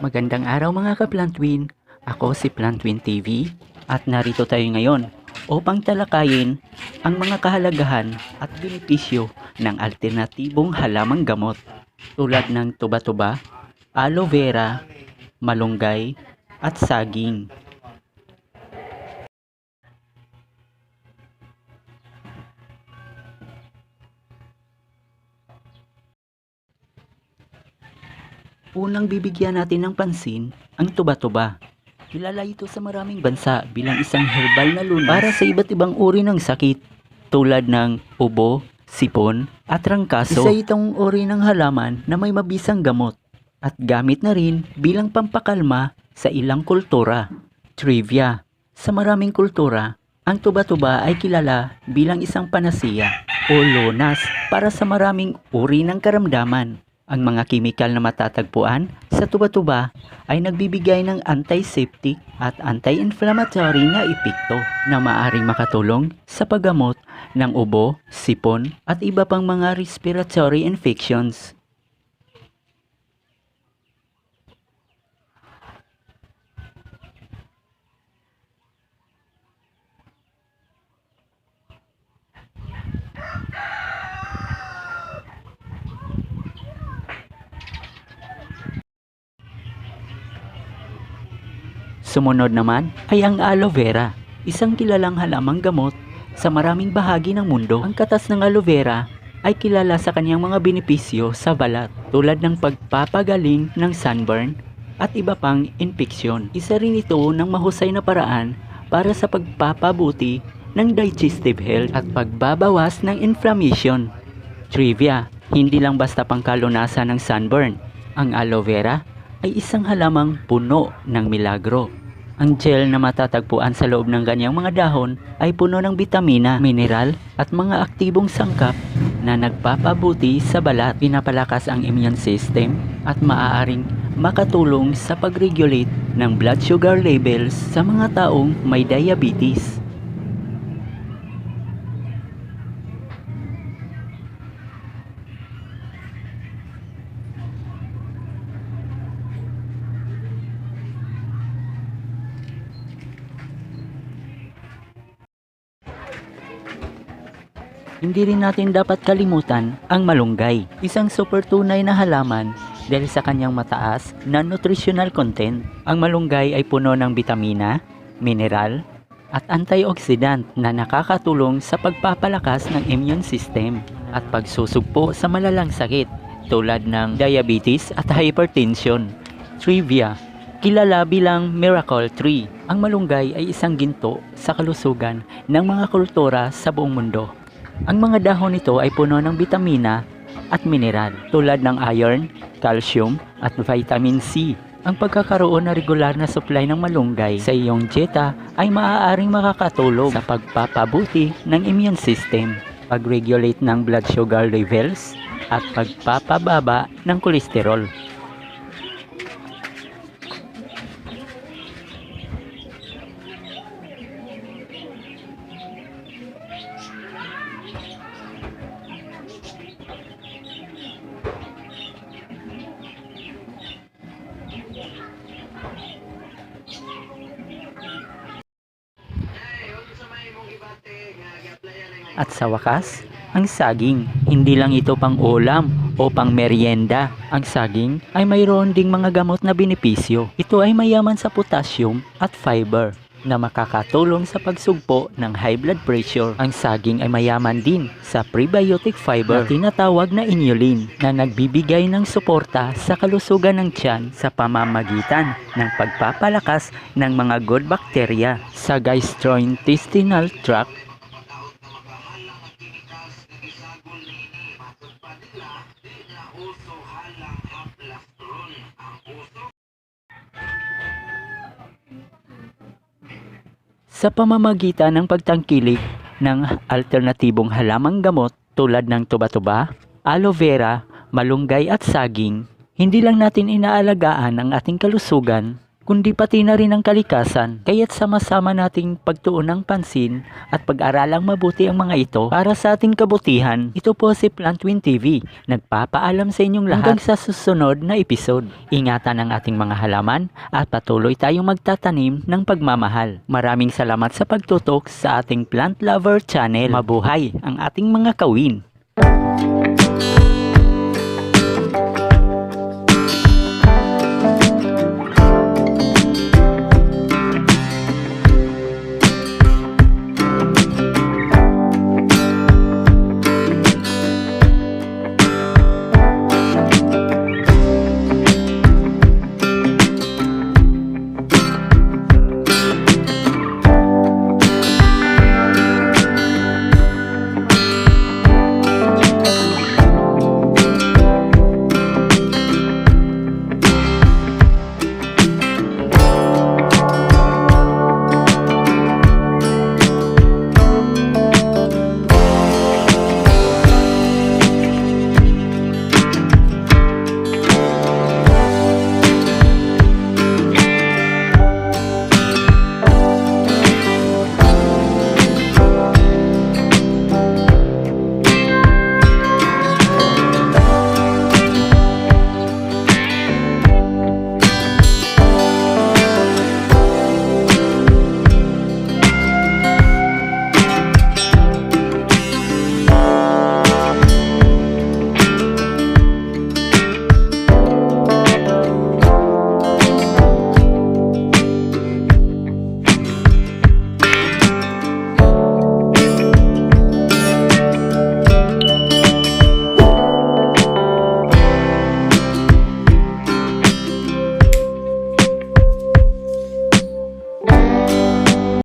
Magandang araw mga ka-Plantwin. Ako si Plantwin TV at narito tayo ngayon upang talakayin ang mga kahalagahan at benepisyo ng alternatibong halamang gamot tulad ng tuba-tuba, aloe vera, malunggay at saging. Unang bibigyan natin ng pansin ang tuba-tuba. Kilala ito sa maraming bansa bilang isang herbal na lunas para sa iba't ibang uri ng sakit tulad ng ubo, sipon, at rangkaso. Isa itong uri ng halaman na may mabisang gamot at gamit na rin bilang pampakalma sa ilang kultura. Trivia Sa maraming kultura, ang tuba-tuba ay kilala bilang isang panasiya o lunas para sa maraming uri ng karamdaman. Ang mga kimikal na matatagpuan sa tuba-tuba ay nagbibigay ng antiseptic at anti-inflammatory na epekto na maaring makatulong sa paggamot ng ubo, sipon at iba pang mga respiratory infections. Sumunod naman ay ang aloe vera, isang kilalang halamang gamot sa maraming bahagi ng mundo. Ang katas ng aloe vera ay kilala sa kanyang mga benepisyo sa balat tulad ng pagpapagaling ng sunburn at iba pang infeksyon. Isa rin ito ng mahusay na paraan para sa pagpapabuti ng digestive health at pagbabawas ng inflammation. Trivia, hindi lang basta pangkalunasan ng sunburn. Ang aloe vera ay isang halamang puno ng milagro. Ang gel na matatagpuan sa loob ng ganyang mga dahon ay puno ng bitamina, mineral at mga aktibong sangkap na nagpapabuti sa balat, pinapalakas ang immune system at maaaring makatulong sa pag-regulate ng blood sugar levels sa mga taong may diabetes. Hindi rin natin dapat kalimutan ang malunggay, isang super tunay na halaman dahil sa kanyang mataas na nutritional content. Ang malunggay ay puno ng bitamina, mineral, at antioxidant na nakakatulong sa pagpapalakas ng immune system at pagsusugpo sa malalang sakit tulad ng diabetes at hypertension. Trivia Kilala bilang Miracle Tree, ang malunggay ay isang ginto sa kalusugan ng mga kultura sa buong mundo. Ang mga dahon nito ay puno ng bitamina at mineral tulad ng iron, calcium at vitamin C. Ang pagkakaroon na regular na supply ng malunggay sa iyong dieta ay maaaring makakatulong sa pagpapabuti ng immune system, pag-regulate ng blood sugar levels, at pagpapababa ng kolesterol. At sa wakas, ang saging. Hindi lang ito pang ulam o pang merienda. Ang saging ay mayroon ding mga gamot na benepisyo. Ito ay mayaman sa potassium at fiber na makakatulong sa pagsugpo ng high blood pressure. Ang saging ay mayaman din sa prebiotic fiber na tinatawag na inulin na nagbibigay ng suporta sa kalusugan ng tiyan sa pamamagitan ng pagpapalakas ng mga good bacteria sa gastrointestinal tract sa pamamagitan ng pagtangkilik ng alternatibong halamang gamot tulad ng tuba-tuba, aloe vera, malunggay at saging, hindi lang natin inaalagaan ang ating kalusugan, kundi pati na rin ang kalikasan. Kaya't sama-sama nating pagtuon ng pansin at pag-aralang mabuti ang mga ito para sa ating kabutihan. Ito po si Plantwin TV, nagpapaalam sa inyong lahat hanggang sa susunod na episode. Ingatan ang ating mga halaman at patuloy tayong magtatanim ng pagmamahal. Maraming salamat sa pagtutok sa ating Plant Lover channel. Mabuhay ang ating mga kawin!